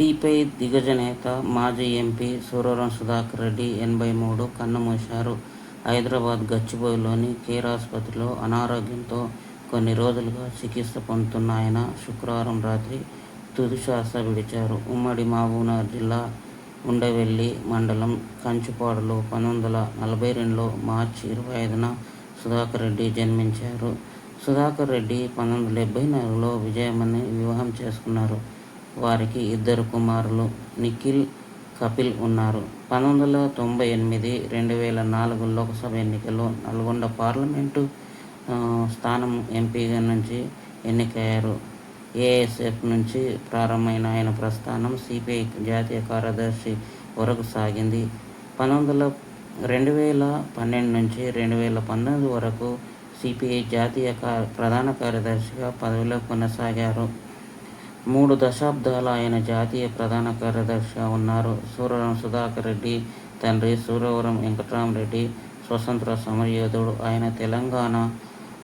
CPI దిగ్గజ నేత మాజీ ఎంపీ సూరవరం సుధాకర్ రెడ్డి ఎనభై మూడు కన్నుమూశారు. హైదరాబాద్ గచ్చిబోయిలోని కేర్ ఆసుపత్రిలో అనారోగ్యంతో కొన్ని రోజులుగా చికిత్స పొందుతున్న ఆయన శుక్రవారం రాత్రి తుది శ్వాస విడిచారు. ఉమ్మడి మహబూబ్నగర్ జిల్లా ఉండవెల్లి మండలం కంచుపాడులో పంతొమ్మిది వందల నలభై రెండులో మార్చి ఇరవై ఐదున సుధాకర్ రెడ్డి జన్మించారు. సుధాకర్ రెడ్డి పంతొమ్మిది వందల డెబ్బై నాలుగులో విజయమ్మని వివాహం చేసుకున్నారు. వారికి ఇద్దరు కుమారులు నిఖిల్ కపిల్ ఉన్నారు. పంతొమ్మిది వందల తొంభై ఎనిమిది రెండు వేల నాలుగు లోక్సభ ఎన్నికల్లో నల్గొండ పార్లమెంటు స్థానం ఎంపీగా నుంచి ఎన్నికయ్యారు. ఏఎస్ఎఫ్ నుంచి ప్రారంభమైన ఆయన ప్రస్థానం సిపిఐ జాతీయ కార్యదర్శి వరకు సాగింది. పంతొమ్మిది వందల రెండు వేల పన్నెండు నుంచి రెండు వేల పంతొమ్మిది వరకు సిపిఐ జాతీయ కా- ప్రధాన కార్యదర్శిగా పదవిలో కొనసాగారు. మూడు దశాబ్దాల ఆయన జాతీయ ప్రధాన కార్యదర్శిగా ఉన్నారు. సూరవరం సుధాకర్ రెడ్డి తండ్రి సూరవరం వెంకటరామరెడ్డి స్వతంత్ర సమరయోధుడు. ఆయన తెలంగాణ